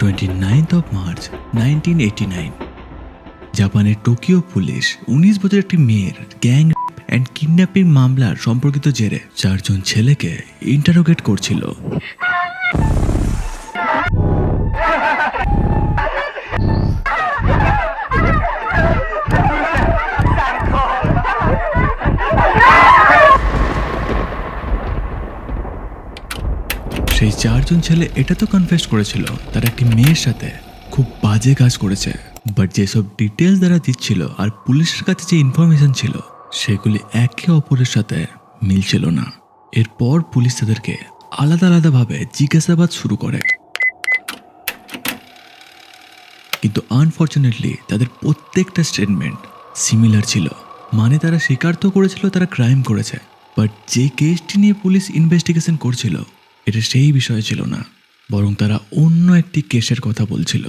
Twenty ninth of March nineteen nine জাপানের Tokyo police উনিশ বছর একটি মেয়ের গ্যাং অ্যান্ড কিডন্যাপিং মামলার সম্পর্কিত জেরে চারজন ছেলেকে ইন্টারোগেট করছিল। সেই চারজন ছেলে এটা তো কনফেস করেছিল। তারা একটি মেয়ের সাথে খুব বাজে কাজ করেছে। বাট যেসব ডিটেলস দ্বারা দিচ্ছিল আর পুলিশের কাছে যে ইনফরমেশন ছিল, সেগুলি একে অপরের সাথে মিলছিল না। এরপর পুলিশ তাদেরকে আলাদা আলাদাভাবে জিজ্ঞাসাবাদ শুরু করে। কিন্তু আনফর্চুনেটলি তাদের প্রত্যেকটা স্টেটমেন্ট সিমিলার ছিল। মানে তারা স্বীকার তো করেছিল তারা ক্রাইম করেছে। বাট যে কেসটি নিয়ে পুলিশ ইনভেস্টিগেশন করছিল এটা সেই বিষয় ছিল না, বরং তারা অন্য একটি কেসের কথা বলছিল।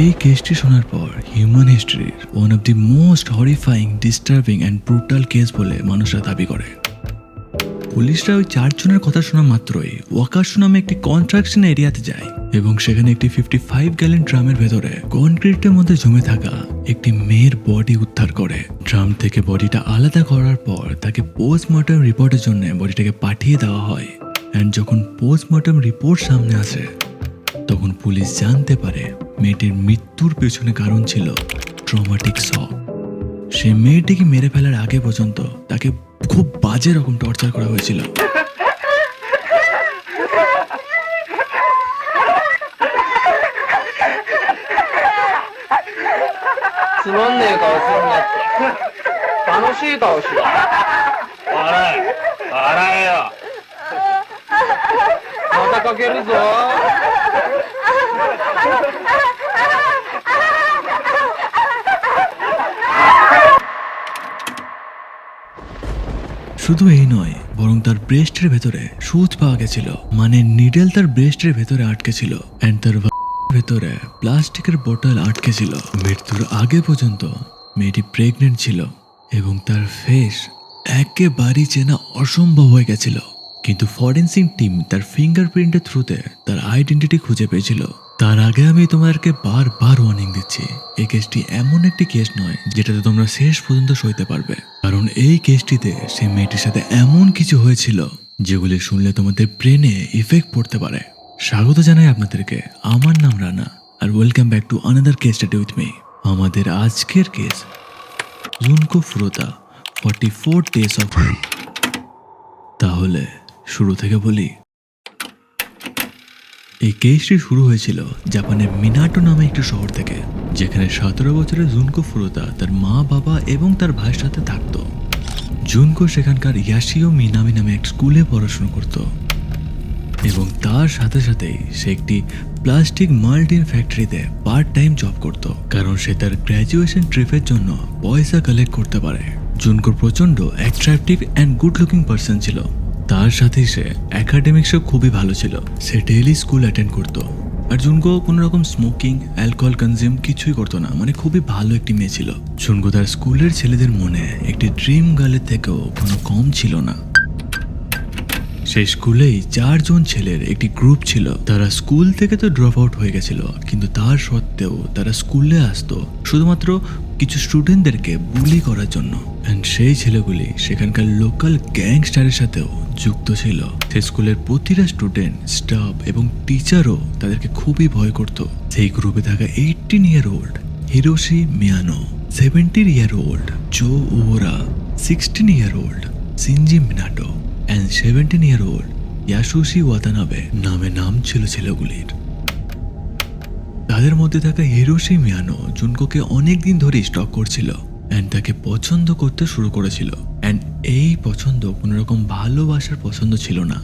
এই কেসটি শোনার পর human হিস্ট্রির one of the most horrifying disturbing and brutal case বলে মানুষরা দাবি করে। পুলিশরা ওই চারজনের কথা শোনা মাত্রই ওয়াকাশু নামে একটি কনস্ট্রাকশন এরিয়াতে যায় এবং সেখানে একটি ফিফটি ফাইভ গ্যালেন ড্রামের ভেতরে কনক্রিটের মধ্যে জমে থাকা একটি মেয়ের বডি উদ্ধার করে। ড্রাম থেকে বডিটা আলাদা করার পর তাকে পোস্টমর্টম রিপোর্টের জন্য বডিটাকে পাঠিয়ে দেওয়া হয়। অ্যান্ড যখন পোস্টমর্টম রিপোর্ট সামনে আসে, তখন পুলিশ জানতে পারে মেয়েটির মৃত্যুর পেছনে কারণ ছিল ট্রমাটিক শক সে মেয়েটিকে মেরে ফেলার আগে পর্যন্ত তাকে খুব বাজে রকম টর্চার করা হয়েছিল। শুধু এই নয়, বরং তার ব্রেস্টের ভেতরে সুচ পাওয়া গেছিল। মানে নিডেল তার ব্রেস্টের ভেতরে আটকে ছিল। অ্যান্ড তার ভেতরে প্লাস্টিকের বোতল আটকে ছিল। মৃত্যুর আগে পর্যন্ত মেয়েটি প্রেগনেন্ট ছিল এবং তার ফেস একেবারেই চেনা অসম্ভব হয়ে গেছিল। কিন্তু ফরেন্সিক টিম তার ফিঙ্গারপ্রিন্টের থ্রুতে তার আইডেন্টিটি খুঁজে পেয়েছিল। তার আগে আমি তোমাদেরকে বারবার ওয়ার্নিং দিচ্ছি এই কেসটি এমন একটি কেস নয় যেটাতে তোমরা শেষ পর্যন্ত সইতে পারবে। কারণ এই কেসটিতে সেই মেয়েটির সাথে এমন কিছু হয়েছিল যেগুলি শুনলে তোমাদের ব্রেনে ইফেক্ট পড়তে পারে। স্বাগত জানাই আপনাদেরকে আমার নাম রানা আর welcome back to another case study with me আমাদের আজকের case Junko Furuta forty four days of তাহলে শুরু থেকে বলি এই কেসটি শুরু হয়েছিল জাপানের মিনাটো নামে একটি শহর থেকে, যেখানে সতেরো বছরের জুনকো ফুরোতা তার মা, বাবা এবং তার ভাইয়ের সাথে থাকত। জুনকো সেখানকার ইয়াশিও মিনামি নামে এক স্কুলে পড়াশোনা করত এবং তার সাথে সাথেই সে একটি প্লাস্টিক মাল্টিন ফ্যাক্টরিতে পার্ট টাইম জব করত, কারণ সে তার গ্র্যাজুয়েশন ট্রিপের জন্য পয়সা কালেক্ট করতে পারে। জুনকো প্রচণ্ড attractive and good looking person ছিল। তার সাথে সে একাডেমিক্সও খুবই ভালো ছিল। সে ডেইলি স্কুল অ্যাটেন্ড করতো। আর জুনগো কোনো রকম স্মোকিং অ্যালকোহল কনজিউম কিছুই করতো না। মানে খুবই ভালো একটি মেয়ে ছিল। জুনগো তার স্কুলের ছেলেদের মনে একটি ড্রিম গার্লের থেকেও কোনো কম ছিল না। সেই স্কুলেই চারজন ছেলের একটি গ্রুপ ছিল। তারা স্কুল থেকে তো ড্রপ আউট হয়ে গেছিল, কিন্তু তার সত্ত্বেও তারা স্কুলে আসতো শুধুমাত্র কিছু স্টুডেন্টদেরকে বুলি করার জন্য। অ্যান্ড সেই ছেলেগুলি সেখানকার লোকাল গ্যাংস্টারের সাথেও যুক্ত ছিল। সেই স্কুলের প্রতিটা স্টুডেন্ট স্টাফ এবং টিচারও তাদেরকে খুবই ভয় করত। সেই গ্রুপে থাকা eighteen year old Hiroshi Miyano seventeen year old Jo Ogura sixteen year old Shinji Minato and seventeen year old Yasushi Watanabe নামে নাম ছিল ছেলেগুলির। তাদের মধ্যে থাকা হিরোশি মিয়ানো জুনকোকে অনেক দিন ধরে স্টক করছিল অ্যান্ড তাকে পছন্দ করতে শুরু করেছিল। অ্যান্ড এই পছন্দ কোনো রকম ভালোবাসার পছন্দ ছিল না।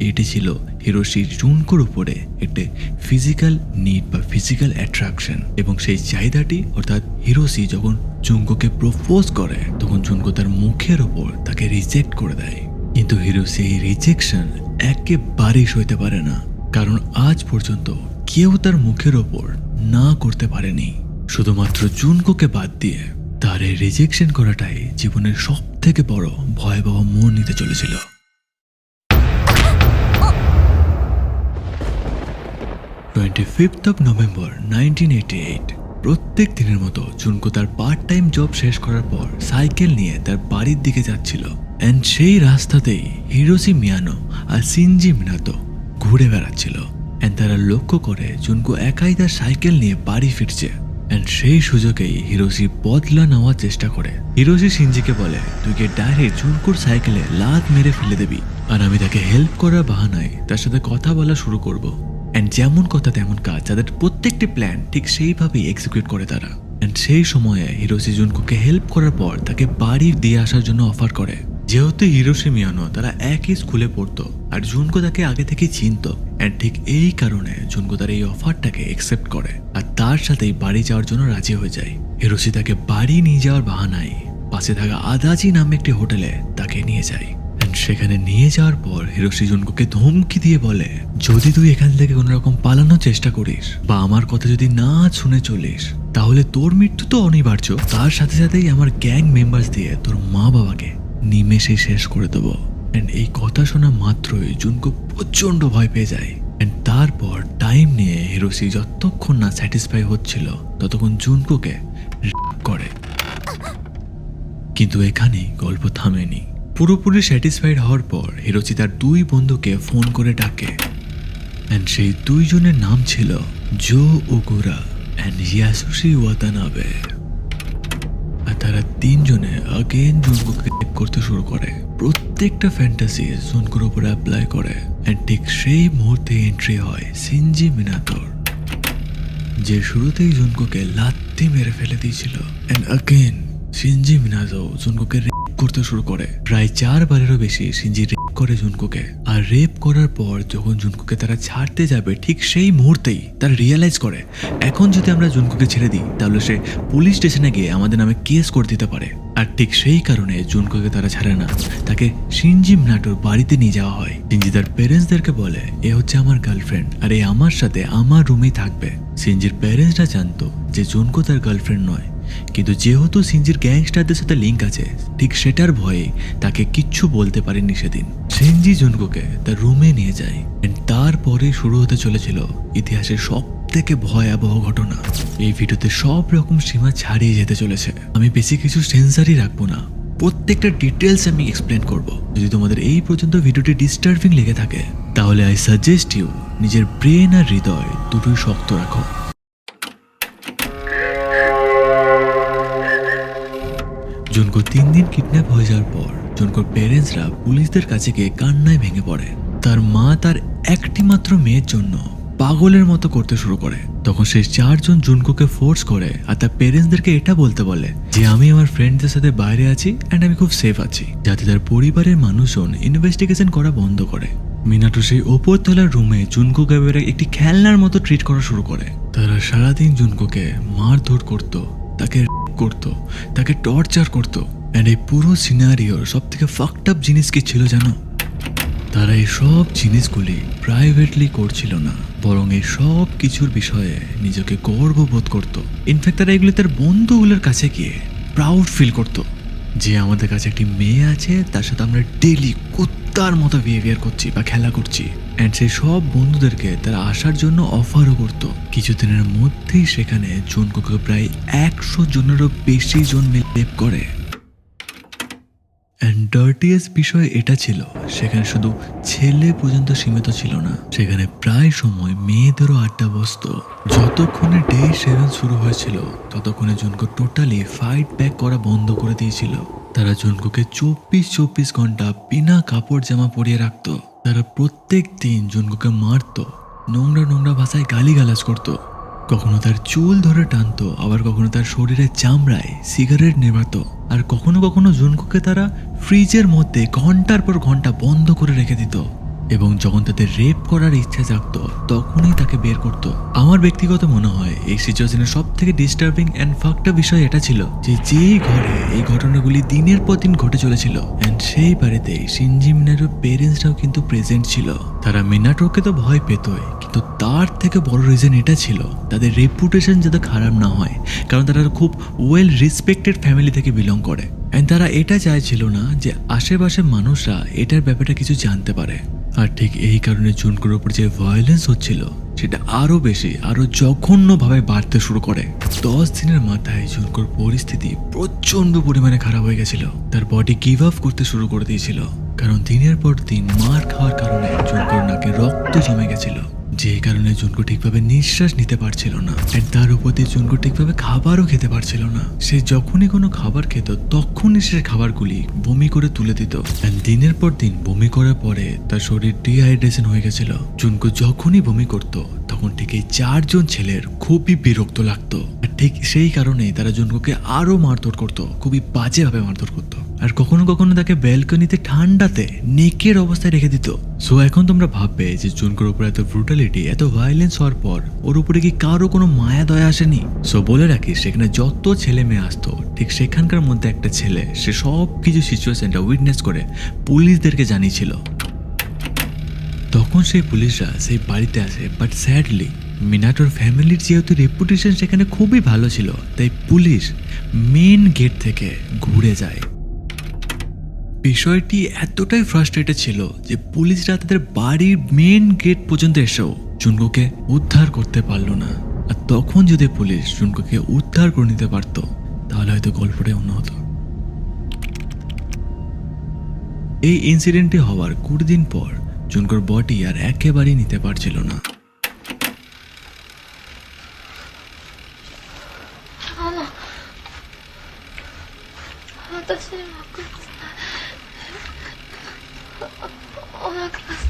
এটি ছিল হিরোশির জুনকোর উপরে একটি ফিজিক্যাল নিড বা ফিজিক্যাল অ্যাট্রাকশন এবং সেই চাহিদাটি অর্থাৎ হিরোশি যখন জুনকোকে প্রপোজ করে, তখন জুনকো তার মুখের ওপর তাকে রিজেক্ট করে দেয়। কিন্তু হিরোশি এই রিজেকশন একেবারেই সইতে পারে না। কারণ আজ পর্যন্ত কেউ তার মুখের ওপর না করতে পারেনি। শুধুমাত্র জুনকোকে বাদ দিয়ে তার এই রিজেকশন করাটাই জীবনের সব থেকে বড় ভয়াবহ মন নিতে চলেছিল। Twenty fifth of November nineteen eighty eight প্রত্যেক দিনের মতো জুনকো তার পার্ট টাইম জব শেষ করার পর সাইকেল নিয়ে তার বাড়ির দিকে যাচ্ছিল। অ্যান্ড সেই রাস্তাতেই হিরোসি মিয়ানো আর সিনজি মিনাতো ঘুরে বেড়াচ্ছিল। অ্যান্ড তারা লক্ষ্য করে জুনকো একাই তার সাইকেল নিয়ে বাড়ি ফিরছে। অ্যান্ড সেই সুযোগেই হিরোসি বদলা নেওয়ার চেষ্টা করে। হিরোসি সিনজিকে বলে, তুই গিয়ে ডাইরেক্ট জুনকুর সাইকেলে লাত মেরে ফেলে দিবি। আর আমি তাকে হেল্প করার বাহানায় তার সাথে কথা বলা শুরু করব। অ্যান্ড যেমন কথা তেমন কাজ তাদের প্রত্যেকটি প্ল্যান ঠিক সেইভাবেই এক্সিকিউট করে তারা। অ্যান্ড সেই সময়ে হিরোসি জুনকুকে হেল্প করার পর তাকে বাড়ি দিয়ে আসার জন্য অফার করে। যেহেতু হিরোসি মিয়ানো তারা একই স্কুলে পড়তো, আর জুনকো তাকে আগে থেকে চিনত অ্যান্ড ঠিক এই কারণে জুনকো তার এই অফারটাকে একসেপ্ট করে, আর তার সাথেই বাড়ি যাওয়ার জন্য রাজি হয়ে যায়। হিরোশি তাকে বাড়ি নিয়ে যাওয়ার বাহানায় পাশে থাকা আদাজি নামে একটি হোটেলে তাকে নিয়ে যায়। সেখানে নিয়ে যাওয়ার পর হিরোশি জুনকোকে ধমকি দিয়ে বলে, যদি তুই এখান থেকে কোনো রকম পালানোর চেষ্টা করিস বা আমার কথা যদি না শুনে চলিস, তাহলে তোর মৃত্যু তো অনিবার্য। তার সাথে সাথেই আমার গ্যাং মেম্বার্স দিয়ে তোর মা বাবাকে নিমেষে শেষ করে দেবো। অ্যান্ড এই কথা শোনা মাত্রই জুনকো প্রচণ্ড ভয় পেয়ে যায়। অ্যান্ড তারপর টাইম নিয়ে হিরোসি যতক্ষণ না স্যাটিসফাই হচ্ছিল, ততক্ষণ জুনকোকে করে। কিন্তু এখানেই গল্প থামেনি। পুরোপুরি স্যাটিসফাইড হওয়ার পর হিরোচি তার দুই বন্ধুকে ফোন করে ডাকে। অ্যান্ড সেই দুইজনের নাম ছিল জো ওগুরা অ্যান্ড ইয়াসুসি ওয়াতানাবে। তারা তিনজনে আগেন জুনকুকে করতে শুরু করে। প্রত্যেকটা ফ্যান্টাসি জুনকুর উপর অ্যাপ্লাই করে। অ্যান্ড ঠিক সেই মুহূর্তে এন্ট্রি হয় সিনজি মিনাতোর, যে শুরুতেই জুনকোকে লাত্তি মেরে ফেলে দিয়েছিল। অ্যান্ড আগেন সিনজি মিনাজো জুনকোকে রেপ করতে শুরু করে। প্রায় চারবারেরও বেশি সিনজি করে জুনকোকে। আর রেপ করার পর যখন জুনকোকে তারা ছাড়তে যাবে, ঠিক সেই মুহূর্তেই তারা রিয়েলাইজ করে, এখন যদি আমরা জুনকোকে ছেড়ে দিই, তাহলে সে পুলিশ স্টেশনে গিয়ে আমাদের নামে কেস করে দিতে পারে। আর ঠিক সেই কারণে জুনকোকে তারা ছাড়ে না। তাকে সিনজি মিনাটোর বাড়িতে নিয়ে যাওয়া হয়। সিনজি তার প্যারেন্টসদেরকে বলে, এ হচ্ছে আমার গার্লফ্রেন্ড আর এ আমার সাথে আমার রুমেই থাকবে। সিনজির প্যারেন্টসরা জানতো যে জুনকো তার গার্লফ্রেন্ড নয়। কিন্তু যেহেতু সিনজির গ্যাংস্টারদের সাথে লিঙ্ক আছে, ঠিক সেটার ভয়ে তাকে কিচ্ছু বলতে পারেনি সেদিন। সিনজি জুনকোকে তার রুমে নিয়ে যায় তারপরে শুরু হতে চলেছিল ইতিহাসের সব থেকে ভয়াবহ ঘটনা। এই ভিডিওতে সব রকম সীমা ছাড়িয়ে যেতে চলেছে। আমি বেশি কিছু সেন্সারই রাখব না। প্রত্যেকটা ডিটেলস আমি এক্সপ্লেন করব। যদি তোমাদের এই পর্যন্ত ভিডিওটি ডিস্টার্বিং লেগে থাকে, তাহলে আই সাজেস্ট ইউ নিজের ব্রেন আর হৃদয় দুটোই শক্ত রাখো। জুনকো তিন দিন কিডন্যাপ হয়ে যাওয়ার পর জুনকোর প্যারেন্টসরা পুলিশদের কাছে গিয়ে কান্নায় ভেঙে পড়ে। তার মা তার একটি মাত্র মেয়ের জন্য পাগলের মতো করতে শুরু করে। তখন সেই চারজন জুনকোকে ফোর্স করে আর তার প্যারেন্টসদেরকে এটা বলতে বলে যে, আমি আমার ফ্রেন্ডদের সাথে বাইরে আছি অ্যান্ড আমি খুব সেফ আছি। যাতে তার পরিবারের মানুষজন ইনভেস্টিগেশন করা বন্ধ করে। মিনাটো সেই ওপরতলার রুমে জুনকো গ্যাবেরা একটি খেলনার মতো ট্রিট করা শুরু করে। তারা সারাদিন জুনকোকে মারধর করত। তাকে করত, তাকে টর্চার করত। অ্যান্ড এই পুরো সিনারিওর সব থেকে ফাকড আপ জিনিস কি ছিল জানো? তারা এই সব জিনিসগুলি প্রাইভেটলি করছিল না, বরং এই সব কিছুর বিষয়ে নিজেকে গর্ববোধ করত। ইনফ্যাক্ট তারা এগুলি তার বন্ধুগুলোর কাছে গিয়ে প্রাউড ফিল করত যে আমাদের কাছে একটি মেয়ে আছে, তার সাথে আমরা ডেলি কুত্তার মতো বিহেভিয়ার করছি বা খেলা করছি। অ্যান্ড সেই সব বন্ধুদেরকে তারা আসার জন্য অফারও করত। কিছুদিনের মধ্যেই সেখানে জনকুকে প্রায় একশো জনেরও বেশি জন মিলে করে। অ্যান্ড ডার্টিয়েস্ট বিষয় এটা ছিল, সেখানে শুধু ছেলে পর্যন্ত সীমিত ছিল না, সেখানে প্রায় সময় মেয়েদেরও আড্ডা বসত। যতক্ষণে ডে সেভেন শুরু হয়েছিল, ততক্ষণে জনকো টোটালি ফাইট ব্যাক করা বন্ধ করে দিয়েছিল। তারা জুনকুকে চব্বিশ চব্বিশ ঘণ্টা বিনা কাপড় জামা পরিয়ে রাখত। তারা প্রত্যেক দিন জুনকুকে মারত, নোংরা নোংরা ভাষায় গালিগালাজ করত। কখনো তার চুল ধরে টানত, আবার কখনো তার শরীরে চামড়ায় সিগারেট নেভাত। আর কখনো কখনো জুনকুকে তারা ফ্রিজের মধ্যে ঘণ্টার পর ঘণ্টা বন্ধ করে রেখে দিত। এবং যখন তাদের রেপ করার ইচ্ছা জাগতো, তখনই তাকে বের করত। আমার ব্যক্তিগত মনে হয়, এই সিচুয়েশনের সব থেকে ডিস্টার্বিং অ্যান্ড ফাকটা বিষয় এটা ছিল যে যেই ঘরে এই ঘটনাগুলি দিনের পর দিন ঘটে চলেছিল অ্যান্ড সেই বাড়িতে সিনজি মিনাটোর পেরেন্টসরাও কিন্তু প্রেজেন্ট ছিল। তারা মিনাটোকে তো ভয় পেতই, কিন্তু তার থেকে বড় রিজন এটা ছিল, তাদের রেপুটেশন যাতে খারাপ না হয়, কারণ তারা খুব ওয়েল রেসপেক্টেড ফ্যামিলি থেকে বিলং করে। অ্যান্ড তারা এটা চাইছিল না যে আশেপাশে মানুষরা এটার ব্যাপারে কিছু জানতে পারে। আর ঠিক এই কারণে জুনকুর ওপর যে ভায়োলেন্স হচ্ছিল, সেটা আরও বেশি, আরও জঘন্যভাবে বাড়তে শুরু করে। দশ দিনের মাথায় জুনকুর পরিস্থিতি প্রচণ্ড পরিমাণে খারাপ হয়ে গেছিল। তার বডি গিভ আপ করতে শুরু করে দিয়েছিল। কারণ দিনের পর দিন মার খাওয়ার কারণে জুনকুর নাকে রক্ত জমে গেছিল। যে কারণে জুনকু ঠিকভাবে নিঃশ্বাস নিতে পারছিল না। তার উপর দিয়ে জুনকু ঠিকভাবে খাবারও খেতে পারছিল না। সে যখনই কোনো খাবার খেত, তখনই সে খাবারগুলি বমি করে তুলে দিত। দিনের পর দিন বমি করার পরে তার শরীর ডিহাইড্রেশন হয়ে গেছিল। জুনকু যখনই বমি করত, তখন ঠিক এই চারজন ছেলের খুবই বিরক্ত লাগতো। ঠিক সেই কারণেই তারা জুনকুকে আরও মারধর করতো, খুবই বাজেভাবে মারধর করতো। আর কখনো কখনো তাকে ব্যালকনিতে ঠান্ডাতে নেকের অবস্থায় রেখে দিত। সো এখন তোমরা ভাববে যে জুনকুর উপর এত ব্রুটালিটি এত ভায়োলেন্স হওয়ার পর ওর উপরে কি কারও কোনো মায়া, দয়া আসেনি? সো বলে রাখি, সেখানে যত ছেলে মেয়ে আসতো, ঠিক সেখানকার মধ্যে একটা ছেলে, সে সব কিছু সিচুয়েশনটা উইটনেস করে পুলিশদেরকে জানিয়েছিল। তখন সেই পুলিশরা সেই বাড়িতে আসে বাট স্যাডলি মিনাটোর ফ্যামিলির যেহেতু রেপুটেশন সেখানে খুবই ভালো ছিল, তাই পুলিশ মেন গেট থেকে ঘুরে যায়। বিষয়টি এতটাই ফ্রাস্ট্রেটেড ছিল যে পুলিশরা তাদের বাড়ির মেন গেট পর্যন্ত এসেও জুনকোকে উদ্ধার করতে পারল না। আর তখন যদি পুলিশ জুনকোকে উদ্ধার করে নিতে পারতো, তাহলে হয়তো গল্পটাই অন্য হতো। এই ইনসিডেন্টটি হওয়ার কুড়ি দিন পর জুনকোর বডি আর একেবারেই নিতে পারছিল না।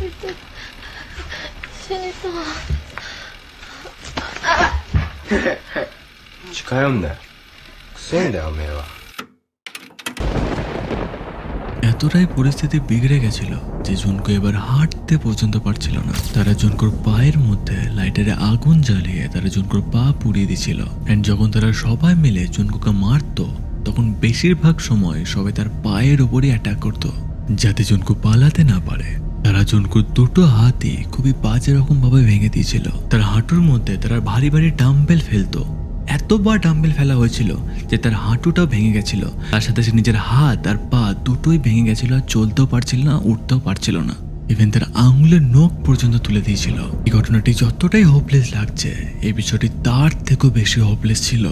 死にそう近寄んなよくせえんだよおめえは এতটাই পরিস্থিতি বিগড়ে গেছিল যে জুনকো এবার হাঁটতে পর্যন্ত পারছিল না তারা জুনকোর পায়ের মধ্যে লাইটারে আগুন জ্বালিয়ে তারা জুনকোর পা পুড়িয়ে দিছিল অ্যান্ড যখন তারা সবাই মিলে জুনকোকে মারতো তখন বেশিরভাগ সময় সবাই তার পায়ের ওপরই অ্যাটাক করত যাতে জুনকো পালাতে না পারে তারা জুনকুর দুটো হাতই খুবই বাজে রকম ভাবে ভেঙে দিয়েছিল। তার হাঁটুর মধ্যে তারা ভারী ভারী ডাম্বেল ফেলতো। এতবার ডাম্বেল ফেলা হয়েছিল যে তার হাঁটুটাও ভেঙে গেছিল। তার সাথে সে নিজের হাত আর পা দুটোই ভেঙে গেছিল আর চলতেও পারছিল না, উঠতেও পারছিল না। ইভেন তার আঙুলের নখ পর্যন্ত তুলে দিয়েছিল। এই ঘটনাটি যতটাই হোপলেস লাগছে, এই বিষয়টি তার থেকেও বেশি হোপলেস ছিল।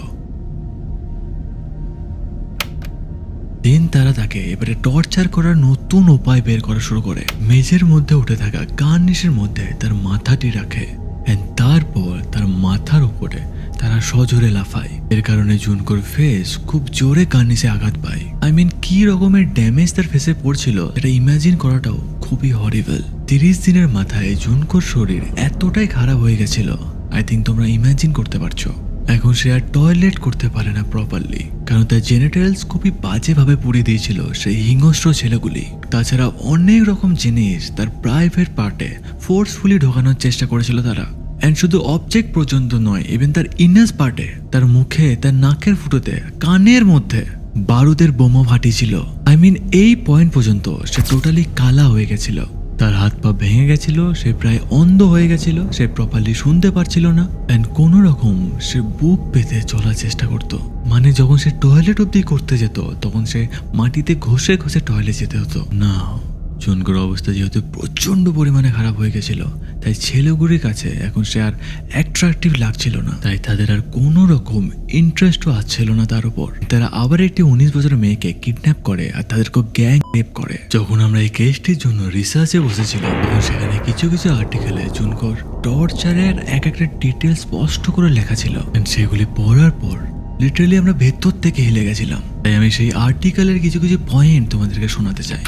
দিন তারা তাকে এবারে টর্চার করার নতুন উপায় বের করা শুরু করে। মেঝের মধ্যে উঠে থাকা গার্নিশের মধ্যে তার মাথাটি রাখে তারপর তার মাথার উপরে তারা সজোরে লাফায়। এর কারণে জুনকোর ফেস খুব জোরে গার্নিশে আঘাত পায়। আই মিন কি রকমের ড্যামেজ তার ফেসে পড়ছিল এটা ইমাজিন করাটাও খুবই হরিবল তিরিশ দিনের মাথায় জুনকোর শরীর এতটাই খারাপ হয়ে গেছিল। আই থিঙ্ক তোমরা ইমাজিন করতে পারছ। এখন সে আর টয়লেট করতে পারে না প্রপারলি কারণ তার জেনেটালস খুবই বাজেভাবে পুড়িয়ে দিয়েছিল সেই হিংস্র ছেলেগুলি। তাছাড়া অনেক রকম জিনিস তার প্রাইভেট পার্টে ফোর্সফুলি ঢোকানোর চেষ্টা করেছিল তারা। অ্যান্ড শুধু অবজেক্ট পর্যন্ত নয় ইভেন তার ইনার্স পার্টে তার মুখে, তার নাকের ফুটোতে, কানের মধ্যে বারুদের বোমা ফাটিয়েছিল। আই মিন এই পয়েন্ট পর্যন্ত সে টোটালি কালা হয়ে গেছিল। তার হাত পা ভেঙে গেছিল, সে প্রায় অন্ধ হয়ে গেছিল, সে প্রপারলি শুনতে পারছিল না অ্যান্ড কোনো রকম সে বুক পেতে চলার চেষ্টা করত। মানে যখন সে টয়লেট অব্দি করতে যেত, তখন সে মাটিতে ঘষে ঘষে টয়লেট যেতে হতো। না জুনকুর অবস্থা যেহেতু প্রচণ্ড পরিমাণে খারাপ হয়ে গেছিল, তাই ছেলেগুলির কাছে এখন সে আর অ্যাট্রাকটিভ লাগছিল না। তাই তাদের আর কোনো রকম ইন্টারেস্টও আসছিল না তার উপর। তারা আবার একটি উনিশ বছরের মেয়েকে কিডন্যাপ করে আর তাদেরকে গ্যাং রেপ করে। যখন আমরা এই কেসটির জন্য রিসার্চে বসেছিলাম, তখন সেখানে কিছু কিছু আর্টিকেলে জুনকর টর্চারের এক একটা ডিটেল স্পষ্ট করে লেখা ছিল। সেগুলি পড়ার পর লিটারালি আমরা ভেতর থেকে হেলে গেছিলাম। তাই আমি সেই আর্টিকেলের কিছু কিছু পয়েন্ট তোমাদেরকে শোনাতে চাই।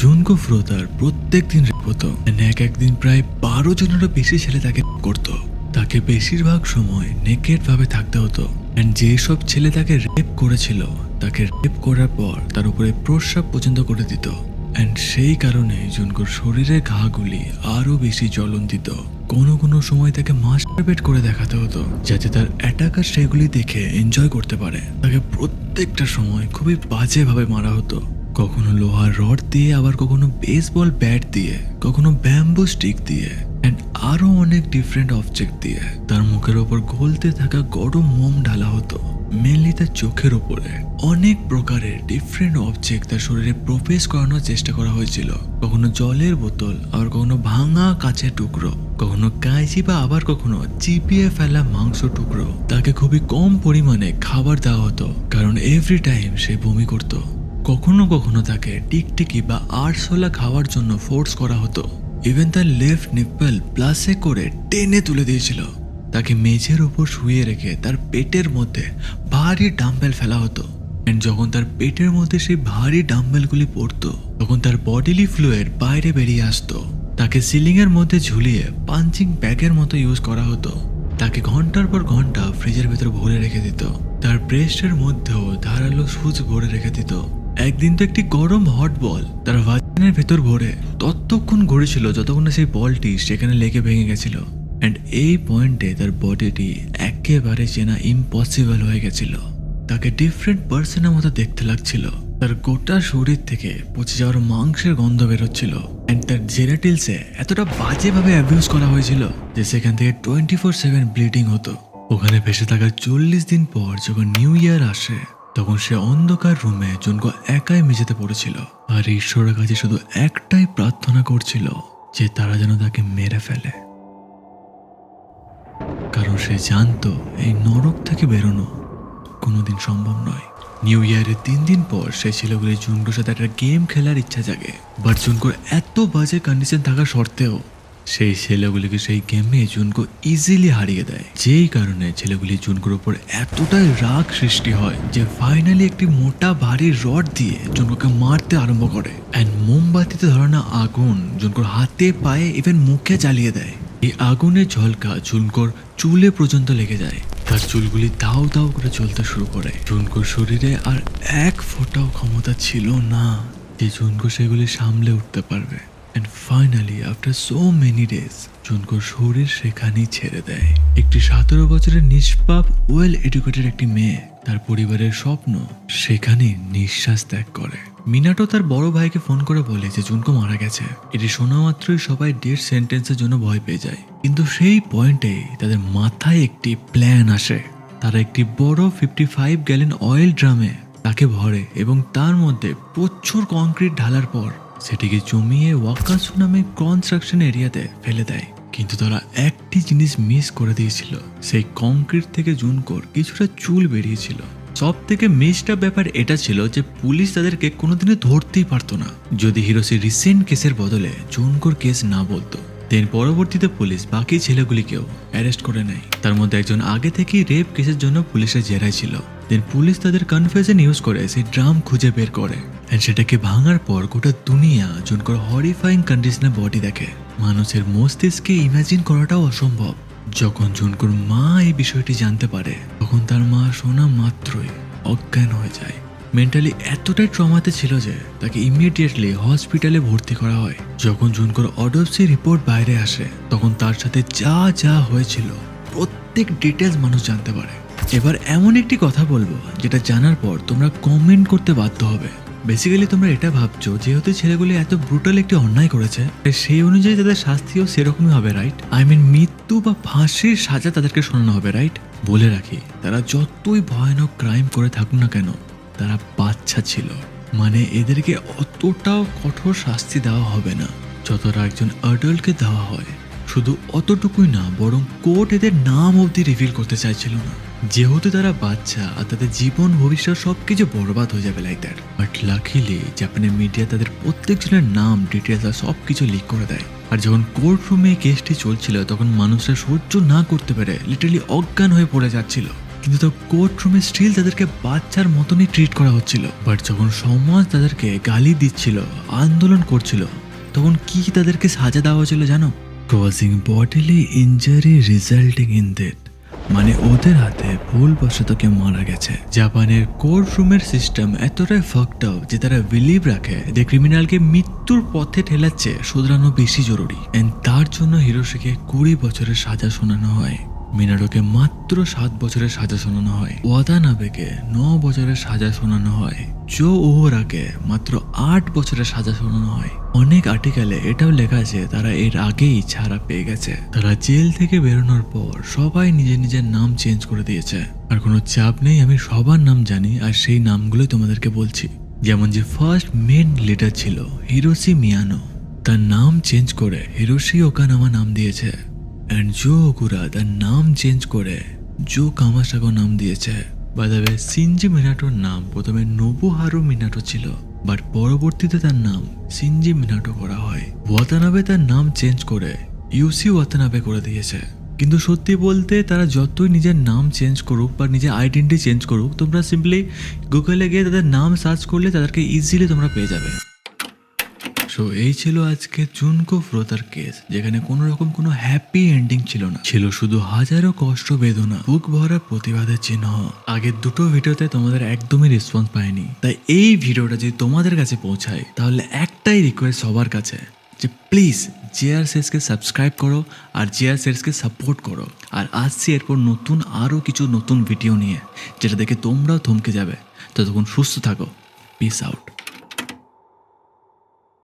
জুনকো ফ্রোতার প্রত্যেক দিন হতো এক একদিন প্রায় বারো জনেরও বেশি ছেলে তাকে করতো। তাকে বেশিরভাগ সময় নেকেড ভাবে থাকতে হতো। অ্যান্ড যেসব ছেলে তাকে রেপ করেছিল, তাকে রেপ করার পর তার উপরে প্রস্রাব পর্যন্ত করে দিত। অ্যান্ড সেই কারণে জুনকোর শরীরের ঘাগুলি আরও বেশি জ্বলন দিত কোনো কোনো সময় তাকে মাস্টারবেট করে দেখাতে হতো, যাতে তার অ্যাটাকার সেগুলি দেখে এনজয় করতে পারে। তাকে প্রত্যেকটা সময় খুবই বাজেভাবে মারা হতো। কখনো লোহার রড দিয়ে, আবার কখনো বেসবল ব্যাট দিয়ে, কখনো ব্যাম্বু স্টিক দিয়ে অ্যান্ড আরও অনেক ডিফারেন্ট অবজেক্ট দিয়ে। তার মুখের ওপর গলতে থাকা গরম মোম ঢালা হতো। মেনলি তার চোখের ওপরে। অনেক প্রকারের ডিফারেন্ট অবজেক্ট তার শরীরে প্রবেশ করানোর চেষ্টা করা হয়েছিল। কখনো জলের বোতল, আবার কখনো ভাঙা কাচের টুকরো। কখনো কাঁচি বা আবার কখনো চিপিয়ে ফেলা মাংস টুকরো। তাকে খুবই কম পরিমাণে খাবার দেওয়া হতো, কারণ এভরি টাইম সে বমি করত। কখনো কখনো তাকে টিকটিকি বা আরশোলা খাওয়ার জন্য ফোর্স করা হতো। ইভেন তার লেফট নিপ্পল প্লাসে করে টেনে তুলে দিয়েছিল। তাকে মেঝের উপর শুয়ে রেখে তার পেটের মধ্যে ভারী ডাম্বেল ফেলা হতো। যখন তার পেটের মধ্যে সেই ভারী ডাম্বেলগুলি পড়তো, তখন তার বডিলি ফ্লুয়েড বাইরে বেরিয়ে আসতো। তাকে সিলিংয়ের মধ্যে ঝুলিয়ে পাঞ্চিং ব্যাগের মতো ইউজ করা হতো। তাকে ঘণ্টার পর ঘণ্টা ফ্রিজের ভেতর ভরে রেখে দিত। তার ব্রেস্টের মধ্যেও ধারালো সুচ ভরে রেখে দিত। একদিন তো একটি গরম হট বল তার ভাজনের ভেতর ভরে ততক্ষণ ঘুরেছিল যতক্ষণ না সেই বলটি সেখানে লেগে ভেঙে গেছিল। অ্যান্ড এই পয়েন্টে তার বডিটি একেবারে চেনা ইম্পসিবল হয়ে গেছিল। তাকে ডিফারেন্ট পার্সনের মতো দেখতে লাগছিল। তার গোটা শরীর থেকে পচে যাওয়ার মাংসের গন্ধ বেরোচ্ছিল। অ্যান্ড তার জেনেটিলসে এতটা বাজেভাবে অ্যাবিউজ করা হয়েছিল যে সেখান থেকে টোয়েন্টি ফোর সেভেন ব্লিডিং হতো। ওখানে ভেসে থাকার চল্লিশ দিন পর যখন নিউ ইয়ার আসে তখন সে অন্ধকার রুমে জনকে একাই মেঝেতে পড়েছিল। আর ঈশ্বরের কাছে শুধু একটাই প্রার্থনা করছিল যে তারা যেন তাকে মেরে ফেলে। কারণ সে জানতো এই নরক থেকে বেরোনো কোনোদিন সম্ভব নয়। নিউ ইয়ারের তিন দিন পর সেই ছেলেগুলি জুনকোর সাথে একটা গেম খেলার ইচ্ছা জাগে। বাট জুনকোর এত বাজে কন্ডিশন থাকা সত্ত্বেও সেই ছেলেগুলিকে সেই গেমে জুনকো ইজিলি হারিয়ে দেয়। যেই কারণে ছেলেগুলি জুনকোর উপর এতটাই রাগ সৃষ্টি হয় যে ফাইনালি একটি মোটা ভারী রড দিয়ে জুনকোকে মারতে আরম্ভ করে। অ্যান্ড মোমবাতিতে ধরানো আগুন জুনকোর হাতে পায়ে ইভেন মুখে জ্বালিয়ে দেয়। এই আগুনের ঝলকা জুনকোর চুলে পর্যন্ত লেগে যায়। তার চুলগুলি দাও দাও করে চলতে শুরু করে। জুনকোর শরীরে আর এক ফোঁটাও ক্ষমতা ছিল না যে জুনকো সেগুলি সামলে উঠতে পারবে। And finally after so many days ঝুনকোর শরীর সেখানেই ছেড়ে দেয়। একটি সতেরো বছরের নিষ্পাপ ওয়েল এডুকেটেড একটি মেয়ে, তার পরিবারের স্বপ্ন সেখানে নিঃশ্বাস ত্যাগ করে। মিনাটো তার বড় ভাইকে ফোন করে বলে যে, জুনকো মারা গেছে। এটি শোনা মাত্রই সবাই ডেথ সেন্টেন্সের জন্য ভয় পেয়ে যায়। কিন্তু সেই পয়েন্টে তাদের মাথায় একটি প্ল্যান আসে। তারা একটি বড় ফিফটি ফাইভ গ্যালেন অয়েল ড্রামে তাকে ভরে এবং তার মধ্যে প্রচুর কংক্রিট ঢালার পর সেটিকে জমিয়ে ওয়াকাসু নামে কনস্ট্রাকশন এরিয়াতে ফেলে দেয়। কিন্তু তারা একটি জিনিস মিস করে দিয়েছিল। সেই কংক্রিট থেকে জুনকোর কিছুটা চুল বেরিয়েছিল। সব থেকে মিসটা ব্যাপার এটা ছিল যে পুলিশ তাদেরকে কোনোদিনই ধরতেই পারতো না। যদি হিরোসি রিসেন্ট কেসের বদলে জুনকোর কেস না বলতো দেন পরবর্তীতে পুলিশ বাকি ছেলেগুলিকেও অ্যারেস্ট করে নেয়। তার মধ্যে একজন আগে থেকেই রেপ কেসের জন্য পুলিশের জেরায় ছিল। দেন পুলিশ তাদের কনফিউশন ইউজ করে, সেই ড্রাম খুঁজে বের করে। অ্যান্ড সেটাকে ভাঙার পর গোটা দুনিয়া জুনকোর হরিফাইং কন্ডিশনে বডি দেখে। মানুষের মস্তিষ্কে ইমাজিন করাটাও অসম্ভব। যখন জুনকুর মা এই বিষয়টি জানতে পারে, তখন তার মা শোনা মাত্রই অজ্ঞান হয়ে যায়। মেন্টালি এতটাই ট্রমাতে ছিল যে, তাকে ইমিডিয়েটলি হসপিটালে ভর্তি করা হয়। যখন জুনকুর অডপসি রিপোর্ট বাইরে আসে, তখন তার সাথে যা যা হয়েছিল, প্রত্যেক ডিটেলস মানুষ জানতে পারে। এবার এমন একটি কথা বলব, যেটা জানার পর তোমরা কমেন্ট করতে বাধ্য হবে। বেসিক্যালি তোমরা এটা ভাবছ, যেহেতু ছেলেগুলি এত ব্রুটাল একটি অন্যায় করেছে সেই অনুযায়ী তাদের শাস্তিও সেরকমই হবে রাইট আই মিন মৃত্যু বা ফাঁসির সাজা তাদেরকে শোনানো হবে রাইট বলে রাখি, তারা যতই ভয়ানক ক্রাইম করে থাকুক না কেন, তারা বাচ্চা ছিল। মানে এদেরকে অতটাও কঠোর শাস্তি দেওয়া হবে না, যতটা একজন অ্যাডাল্টকে দেওয়া হয়। শুধু অতটুকুই না, বরং কোর্ট এদের নাম অবধি রিভিল করতে চাইছিল না। যেহেতু তারা বাচ্চা আর তাদের জীবন, ভবিষ্যৎ সবকিছু বরবাদ হয়ে যাবে লাইক দ্যাট বাট লাকিলি জাপানের মিডিয়া তাদের প্রত্যেকজনের নাম ডিটেলস আর সব কিছু লিক করে দেয়। আর যখন কোর্ট রুমে কেসটি চলছিল, তখন মানুষরা সহ্য না করতে পেরে লিটারালি অজ্ঞান হয়ে পড়ে যাচ্ছিল। কিন্তু তো কোর্ট রুমে স্টিল তাদেরকে বাচ্চার মতনই ট্রিট করা হচ্ছিল। বাট যখন সমাজ তাদেরকে গালি দিচ্ছিল, আন্দোলন করছিল, তখন কি তাদেরকে সাজা দেওয়া হয়েছিল জানো? Causing bodily injury resulting in death মানে ওদের হাতে ভুলবশত কেউ মারা গেছে। জাপানের কোর্ট রুমের সিস্টেম এতটাই ফাকড যে তারা বিলিভ রাখে যে ক্রিমিনালকে মৃত্যুর পথে ঠেলাচ্ছে, শুধরানো বেশি জরুরি। এন্ড তার জন্য হিরোশিকে কুড়ি বছরের সাজা শোনানো হয়। মিনাটোকে মাত্র সাত বছরের সাজা শোনানো হয়। ওয়াদানাবেকে ন বছরের সাজা শোনানো হয়। জো ওহরাকে মাত্র আট বছরের সাজা শোনানো হয়। অনেক আর্টিকেলে এটাও লেখা আছে, তারা এর আগেই ছাড়া পেয়ে গেছে। তারা জেল থেকে বেরোনোর পর সবাই নিজের নিজের নাম চেঞ্জ করে দিয়েছে। আর কোনো চাপ নেই, আমি সবার নাম জানি, আর সেই নামগুলোই তোমাদেরকে বলছি। যেমন যে ফার্স্ট মেন লিডার ছিল হিরোসি মিয়ানো। তার নাম চেঞ্জ করে হিরোশি ওকানামা নাম দিয়েছে। অ্যান্ড জো ওকুরা তার নাম চেঞ্জ করে জো কামাসাগো নাম দিয়েছে। বাদাবে সিনজি মিনাটোর নাম প্রথমে নোবুহারু মিনাটো ছিল বাট পরবর্তীতে তার নাম সিনজি মিনাটো করা হয়। ওয়াতানাবে তার নাম চেঞ্জ করে ইউসি ওয়াতানাবে করে দিয়েছে। কিন্তু সত্যি বলতে, তারা যতই নিজের নাম চেঞ্জ করুক বা নিজের আইডেন্টি চেঞ্জ করুক, তোমরা সিম্পলি গুগলে গিয়ে তাদের নাম সার্চ করলে তাদেরকে ইজিলি তোমরা পেয়ে যাবে। সো এই ছিল আজকে চুনকো ফ্রোতার কেস, যেখানে কোনো রকম কোনো হ্যাপি এন্ডিং ছিল না। ছিল শুধু হাজারো কষ্ট, বেদনা, বুক ভরা প্রতিবাদের চিহ্ন। আগের দুটো ভিডিওতে তোমাদের একদমই রেসপন্স পায়নি তাই এই ভিডিওটা যদি তোমাদের কাছে পৌঁছায়, তাহলে একটাই রিকোয়েস্ট সবার কাছে, যে প্লিজ জেআর সেসকে সাবস্ক্রাইব করো আর জেআর সেসকে সাপোর্ট করো। আর আসছি এরপর নতুন আরও কিছু নতুন ভিডিও নিয়ে, যেটা দেখে তোমরাও থমকে যাবে। ততক্ষণ সুস্থ থাকো। Piece out